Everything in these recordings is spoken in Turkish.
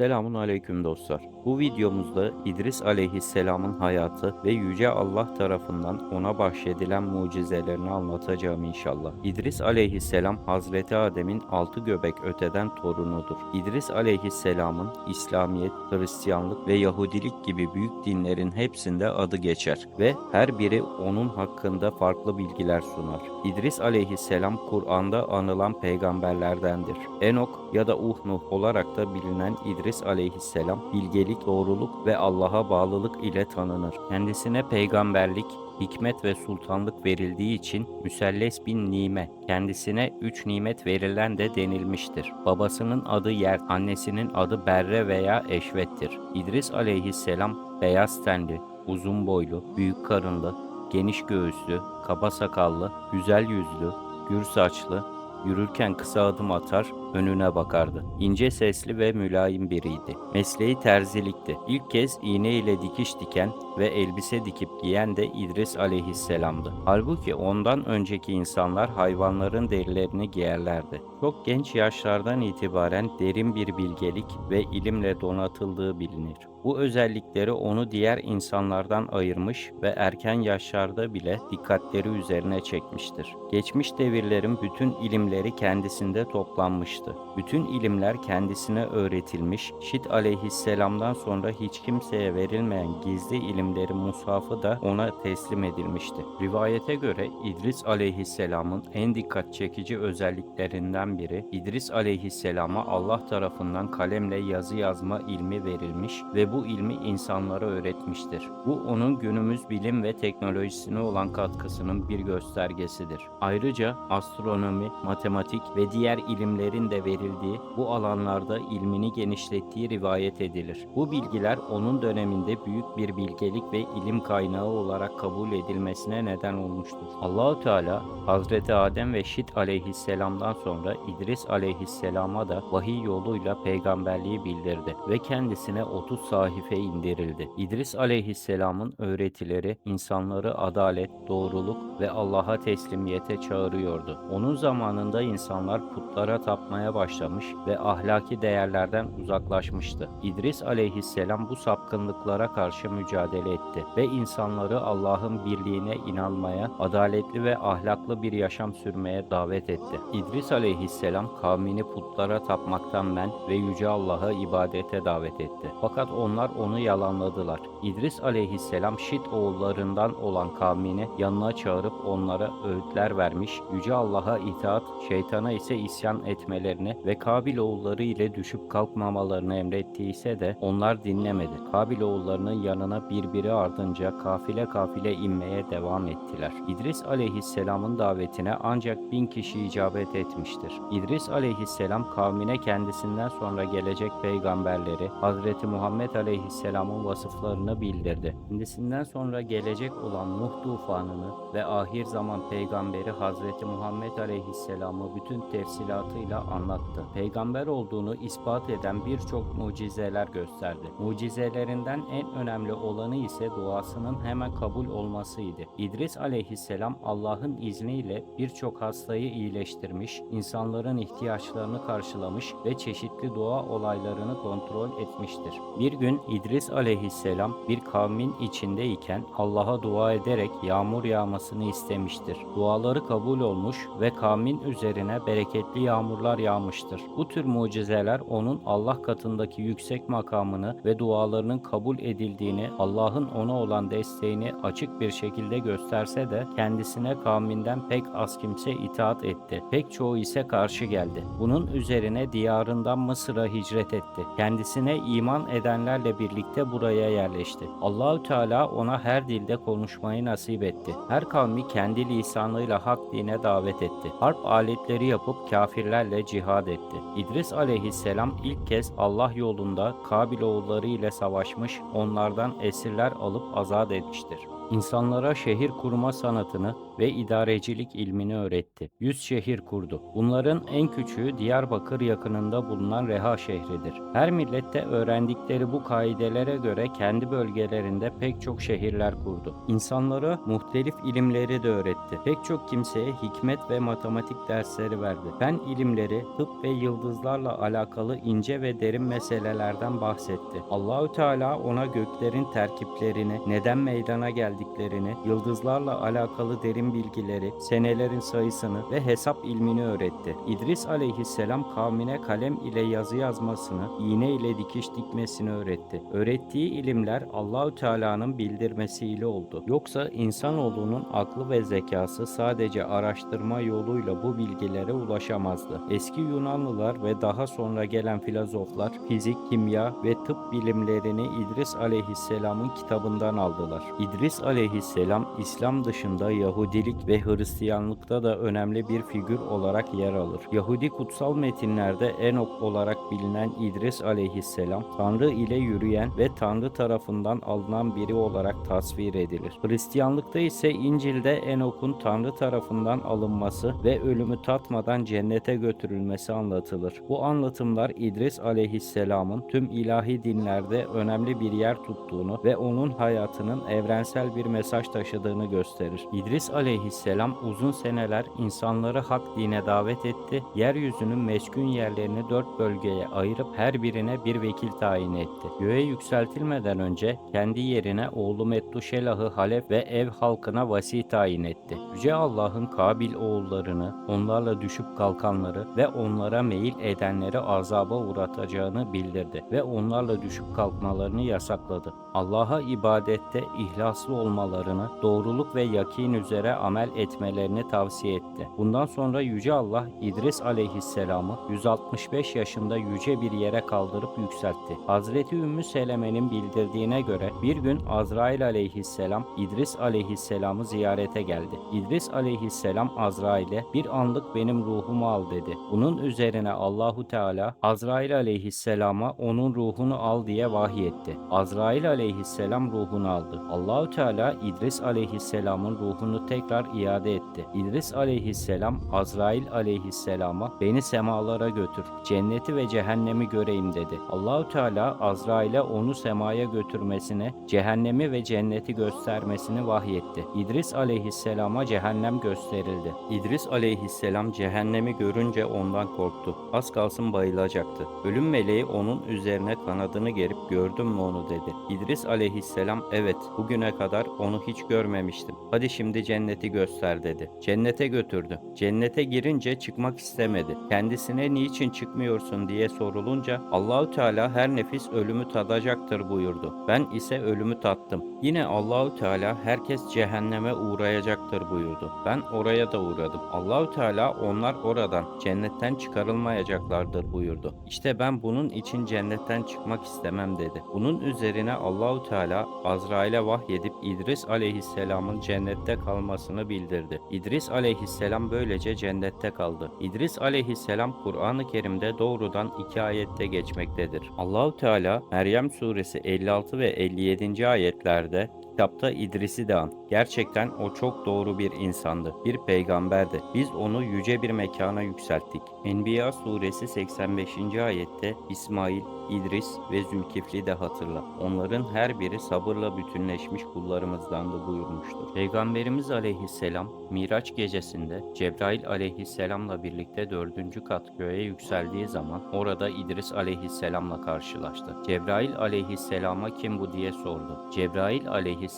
Selamun aleyküm dostlar. Bu videomuzda İdris aleyhisselamın hayatı ve Yüce Allah tarafından ona bahşedilen mucizelerini anlatacağım inşallah. İdris aleyhisselam Hazreti Adem'in altı göbek öteden torunudur. İdris aleyhisselamın İslamiyet, Hristiyanlık ve Yahudilik gibi büyük dinlerin hepsinde adı geçer ve her biri onun hakkında farklı bilgiler sunar. İdris aleyhisselam Kur'an'da anılan peygamberlerdendir. Enok ya da Uhnuh olarak da bilinen İdris aleyhisselam bilgelik, doğruluk ve Allah'a bağlılık ile tanınır. Kendisine peygamberlik, hikmet ve sultanlık verildiği için Müselles bin Nime, kendisine üç nimet verilen de denilmiştir. Babasının adı Yer, annesinin adı Berre veya Eşvet'tir. İdris aleyhisselam beyaz tenli, uzun boylu, büyük karınlı, geniş göğüslü, kaba sakallı, güzel yüzlü, gür saçlı, yürürken kısa adım atar, önüne bakardı. İnce sesli ve mülayim biriydi. Mesleği terzilikti. İlk kez iğne ile dikiş diken ve elbise dikip giyen de İdris aleyhisselamdı. Halbuki ondan önceki insanlar hayvanların derilerini giyerlerdi. Çok genç yaşlardan itibaren derin bir bilgelik ve ilimle donatıldığı bilinir. Bu özellikleri onu diğer insanlardan ayırmış ve erken yaşlarda bile dikkatleri üzerine çekmiştir. Geçmiş devirlerin bütün ilimleri kendisinde toplanmıştı. Bütün ilimler kendisine öğretilmiş, Şit aleyhisselamdan sonra hiç kimseye verilmeyen gizli ilimlerin mushafı da ona teslim edilmişti. Rivayete göre İdris aleyhisselamın en dikkat çekici özelliklerinden biri, İdris aleyhisselama Allah tarafından kalemle yazı yazma ilmi verilmiş ve bu ilmi insanlara öğretmiştir. Bu onun günümüz bilim ve teknolojisine olan katkısının bir göstergesidir. Ayrıca astronomi, matematik ve diğer ilimlerin de verildiği bu alanlarda ilmini genişlettiği rivayet edilir. Bu bilgiler onun döneminde büyük bir bilgelik ve ilim kaynağı olarak kabul edilmesine neden olmuştur. Allahü Teala Hazreti Adem ve Şit aleyhisselamdan sonra İdris aleyhisselama da vahiy yoluyla peygamberliği bildirdi ve kendisine 30 sahife indirildi. İdris aleyhisselamın öğretileri insanları adalet, doğruluk ve Allah'a teslimiyete çağırıyordu. Onun zamanında insanlar putlara tapmaya başlamış ve ahlaki değerlerden uzaklaşmıştı. İdris aleyhisselam bu sapkınlıklara karşı mücadele etti ve insanları Allah'ın birliğine inanmaya, adaletli ve ahlaklı bir yaşam sürmeye davet etti. İdris aleyhisselam kavmini putlara tapmaktan men ve yüce Allah'a ibadete davet etti. Fakat onlar onu yalanladılar. İdris aleyhisselam Şit oğullarından olan kavmini yanına çağırıp onlara öğütler vermiş, yüce Allah'a itaat, şeytana ise isyan etmelerini ve Kabil oğulları ile düşüp kalkmamalarını emrettiyse de onlar dinlemedi. Kabil oğullarının yanına birbiri ardınca kafile kafile inmeye devam ettiler. İdris aleyhisselamın davetine ancak bin kişi icabet etmiştir. İdris aleyhisselam kavmine kendisinden sonra gelecek peygamberleri Hazreti Muhammed aleyhisselamın vasıflarını bildirdi. Kendisinden sonra gelecek olan Nuh tufanını ve ahir zaman peygamberi Hazreti Muhammed aleyhisselamı bütün tefsilatıyla anlattı. Peygamber olduğunu ispat eden birçok mucizeler gösterdi. Mucizelerinden en önemli olanı ise duasının hemen kabul olmasıydı. İdris aleyhisselam Allah'ın izniyle birçok hastayı iyileştirmiş, insanların ihtiyaçlarını karşılamış ve çeşitli dua olaylarını kontrol etmiştir. Bir gün İdris aleyhisselam bir kavmin içindeyken Allah'a dua ederek yağmur yağmasını istemiştir. Duaları kabul olmuş ve kavmin üzerine bereketli yağmurlar yağmıştır. Bu tür mucizeler onun Allah katındaki yüksek makamını ve dualarının kabul edildiğini, Allah'ın ona olan desteğini açık bir şekilde gösterse de kendisine kavminden pek az kimse itaat etti. Pek çoğu ise karşı geldi. Bunun üzerine diyarından Mısır'a hicret etti. Kendisine iman edenlerle birlikte buraya yerleşti. Allahü Teala ona her dilde konuşmayı nasip etti. Her kavmi kendi lisanıyla hak dine davet etti. Harp aletleri yapıp kafirlerle cihad etti. İdris aleyhisselam ilk kez Allah yolunda Kabil oğulları ile savaşmış, onlardan esirler alıp azat etmiştir. İnsanlara şehir kurma sanatını ve idarecilik ilmini öğretti. 100 şehir kurdu. Bunların en küçüğü Diyarbakır yakınında bulunan Reha şehridir. Her millette öğrendikleri bu kaidelere göre kendi bölgelerinde pek çok şehirler kurdu. İnsanlara muhtelif ilimleri de öğretti. Pek çok kimseye hikmet ve matematik dersleri verdi. Fen ilimleri, tıp ve yıldızlarla alakalı ince ve derin meselelerden bahsetti. Allahü Teala ona göklerin terkiplerini, neden meydana geldiklerini, yıldızlarla alakalı derin bilgileri, senelerin sayısını ve hesap ilmini öğretti. İdris aleyhisselam kavmine kalem ile yazı yazmasını, iğne ile dikiş dikmesini öğretti. Öğrettiği ilimler Allahü Teala'nın bildirmesiyle oldu. Yoksa insanoğlunun aklı ve zekası sadece araştırma yoluyla bu bilgilere ulaşamazdı. Eski Yunanlılar ve daha sonra gelen filozoflar fizik, kimya ve tıp bilimlerini İdris aleyhisselamın kitabından aldılar. İdris aleyhisselam İslam dışında Yahudilik ve Hristiyanlıkta da önemli bir figür olarak yer alır. Yahudi kutsal metinlerde Enok olarak bilinen İdris aleyhisselam Tanrı ile yürüyen ve Tanrı tarafından alınan biri olarak tasvir edilir. Hristiyanlıkta ise İncil'de Enok'un Tanrı tarafından alınması ve ölümü tatmadan cennete götürülmesi anlatılır. Bu anlatımlar İdris aleyhisselamın tüm ilahi dinlerde önemli bir yer tuttuğunu ve onun hayatının evrensel bir mesaj taşıdığını gösterir. İdris aleyhisselam uzun seneler insanları hak dine davet etti. Yeryüzünün meskun yerlerini dört bölgeye ayırıp her birine bir vekil tayin etti. Göğe yükseltilmeden önce kendi yerine oğlu Mettuşelah'ı Halef ve ev halkına vasi tayin etti. Yüce Allah'ın Kabil oğullarını, onlarla düşüp kalkanları ve onlara meyil edenleri azaba uğratacağını bildirdi ve onlarla düşüp kalkmalarını yasakladı. Allah'a ibadette ihlaslı olmalarını, doğruluk ve yakin üzere amel etmelerini tavsiye etti. Bundan sonra Yüce Allah İdris aleyhisselamı 165 yaşında yüce bir yere kaldırıp yükseltti. Hazreti Ümmü Seleme'nin bildirdiğine göre bir gün Azrail aleyhisselam İdris aleyhisselamı ziyarete geldi. İdris aleyhisselam Azrail'e bir anlık benim ruhumu al dedi. Bunun üzerine Allahu Teala Azrail aleyhisselama onun ruhunu al diye vahyetti. Azrail aleyhisselam ruhunu aldı. Allahu Teala İdris aleyhisselamın ruhunu tekrar iade etti. İdris aleyhisselam Azrail aleyhisselama beni semalara götür. Cenneti ve cehennemi göreyim dedi. Allahu Teala Azrail'e onu semaya götürmesine, cehennemi ve cenneti göstermesini vahyetti. İdris aleyhisselama cehennem gösterildi. İdris aleyhisselam cehennemi görünce ondan korktu. Az kalsın bayılacaktı. Ölüm meleği onun üzerine kanadını gerip gördün mü onu dedi. İdris aleyhisselam evet bugüne kadar onu hiç görmemiştim. Hadi şimdi cenneti göster dedi. Cennete götürdü. Cennete girince çıkmak istemedi. Kendisine niçin çıkmıyorsun diye sorulunca Allahü Teala her nefis ölümü tadacaktır buyurdu. Ben ise ölümü tattım. Yine Allahü Teala herkes cehenneme uğrayacaktır buyurdu. Ben oraya da uğradım. Allahü Teala onlar oradan cennetten çıkarılmayacaklardır buyurdu. İşte ben bunun için cennetten çıkmak istemem dedi. Bunun üzerine Allahü Teala Azrail'e vahyedip İdris aleyhisselamın cennette kalmasını bildirdi. İdris aleyhisselam böylece cennette kaldı. İdris aleyhisselam Kur'an-ı Kerim'de doğrudan iki ayette geçmektedir. Allahü Teala Meryem suresi 56 ve 57. ayetlerde kitapta İdris'i de an. Gerçekten o çok doğru bir insandı. Bir peygamberdi. Biz onu yüce bir mekana yükselttik. Enbiya suresi 85. ayette İsmail, İdris ve Zülkifli de hatırla. Onların her biri sabırla bütünleşmiş kullarımızdandı buyurmuştur. Peygamberimiz aleyhisselam Miraç gecesinde Cebrail aleyhisselamla birlikte dördüncü kat göğe yükseldiği zaman orada İdris aleyhisselamla karşılaştı. Cebrail aleyhisselama kim bu diye sordu. Cebrail aleyhisselam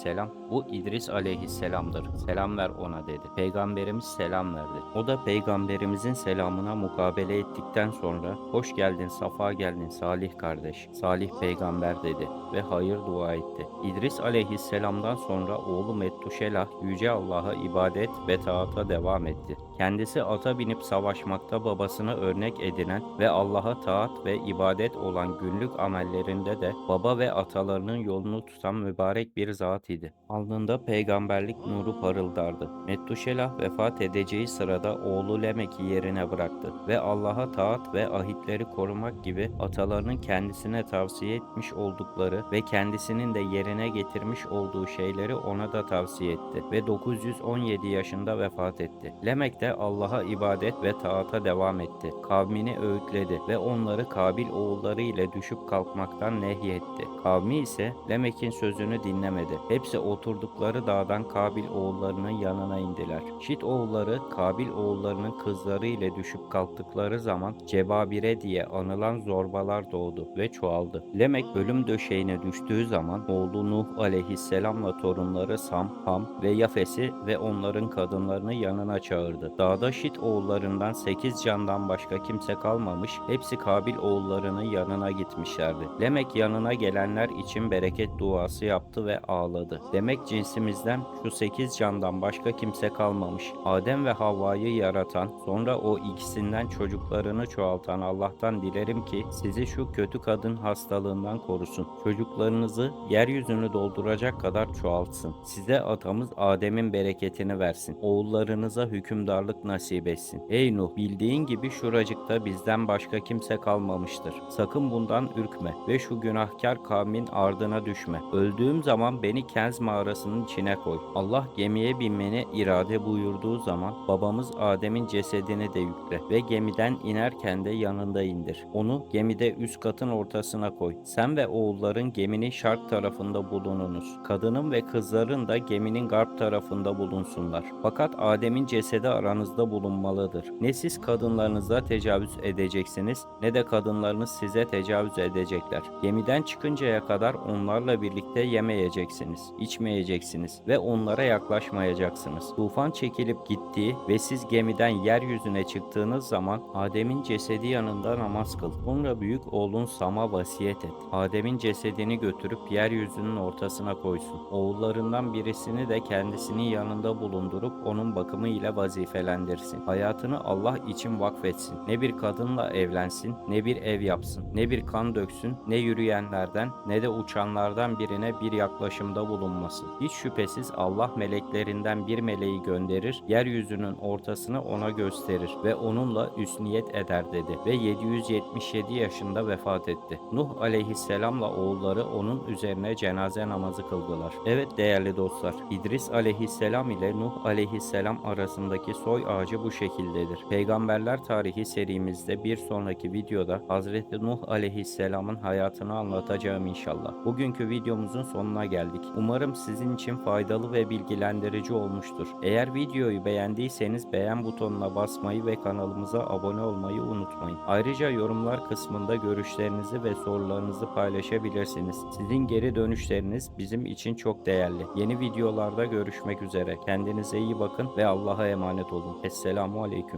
bu İdris aleyhisselamdır. Selam ver ona dedi. Peygamberimiz selam verdi. O da peygamberimizin selamına mukabele ettikten sonra hoş geldin, safa geldin Salih kardeş. Salih peygamber dedi ve hayır dua etti. İdris aleyhisselamdan sonra oğlu Mettuşelah yüce Allah'a ibadet ve taata devam etti. Kendisi ata binip savaşmakta babasına örnek edinen ve Allah'a taat ve ibadet olan günlük amellerinde de baba ve atalarının yolunu tutan mübarek bir zat idi. Alnında peygamberlik nuru parıldardı. Mettuşelah vefat edeceği sırada oğlu Lemek'i yerine bıraktı ve Allah'a taat ve ahitleri korumak gibi atalarının kendisine tavsiye etmiş oldukları ve kendisinin de yerine getirmiş olduğu şeyleri ona da tavsiye etti ve 917 yaşında vefat etti. Lemek de Allah'a ibadet ve taata devam etti. Kavmini öğütledi ve onları Kabil oğulları ile düşüp kalkmaktan nehyetti. Kavmi ise Lemek'in sözünü dinlemedi. Hepsi oturdukları dağdan Kabil oğullarının yanına indiler. Şit oğulları Kabil oğullarının kızları ile düşüp kalktıkları zaman Cebabire diye anılan zorbalar doğdu ve çoğaldı. Lemek ölüm döşeğine düştüğü zaman oğlu Nuh aleyhisselamla torunları Sam, Ham ve Yafes'i ve onların kadınlarını yanına çağırdı. Dağda Şit oğullarından 8 candan başka kimse kalmamış, hepsi Kabil oğullarının yanına gitmişlerdi. Lemek yanına gelenler için bereket duası yaptı ve ağladı. Demek cinsimizden şu 8 candan başka kimse kalmamış. Adem ve Havva'yı yaratan, sonra o ikisinden çocuklarını çoğaltan Allah'tan dilerim ki sizi şu kötü kadın hastalığından korusun. Çocuklarınızı yeryüzünü dolduracak kadar çoğaltsın. Size atamız Adem'in bereketini versin. Oğullarınıza hükümdarlık nasip etsin. Ey Nuh bildiğin gibi şuracıkta bizden başka kimse kalmamıştır. Sakın bundan ürkme ve şu günahkar kavmin ardına düşme. Öldüğüm zaman beni Kenz mağarasının içine koy. Allah gemiye binmeni irade buyurduğu zaman babamız Adem'in cesedini de yükle ve gemiden inerken de yanında indir. Onu gemide üst katın ortasına koy. Sen ve oğulların geminin şark tarafında bulununuz. Kadının ve kızların da geminin garp tarafında bulunsunlar. Fakat Adem'in cesedi aranızda bulunmalıdır. Ne siz kadınlarınıza tecavüz edeceksiniz ne de kadınlarınız size tecavüz edecekler. Gemiden çıkıncaya kadar onlarla birlikte yemeyeceksiniz, içmeyeceksiniz ve onlara yaklaşmayacaksınız. Tufan çekilip gittiği ve siz gemiden yeryüzüne çıktığınız zaman Adem'in cesedi yanında namaz kıl. Sonra büyük oğlun Sam'a vasiyet et. Adem'in cesedini götürüp yeryüzünün ortasına koysun. Oğullarından birisini de kendisinin yanında bulundurup onun bakımı ile vazifelendirsin. Hayatını Allah için vakfetsin. Ne bir kadınla evlensin, ne bir ev yapsın, ne bir kan döksün, ne yürüyenlerden ne de uçanlardan birine bir yaklaşımda bulunmasın. Hiç şüphesiz Allah meleklerinden bir meleği gönderir, yeryüzünün ortasını ona gösterir ve onunla üsniyet eder dedi ve 777 yaşında vefat etti. Nuh aleyhisselamla oğulları onun üzerine cenaze namazı kıldılar. Evet değerli dostlar, İdris aleyhisselam ile Nuh aleyhisselam arasındaki soy ağacı bu şekildedir. Peygamberler tarihi serimizde bir sonraki videoda Hazreti Nuh aleyhisselamın hayatını anlatacağım inşallah. Bugünkü videomuzun sonuna geldik. Umarım sizin için faydalı ve bilgilendirici olmuştur. Eğer videoyu beğendiyseniz beğen butonuna basmayı ve kanalımıza abone olmayı unutmayın. Ayrıca yorumlar kısmında görüşlerinizi ve sorularınızı paylaşabilirsiniz. Sizin geri dönüşleriniz bizim için çok değerli. Yeni videolarda görüşmek üzere. Kendinize iyi bakın ve Allah'a emanet olun. Esselamu Aleyküm.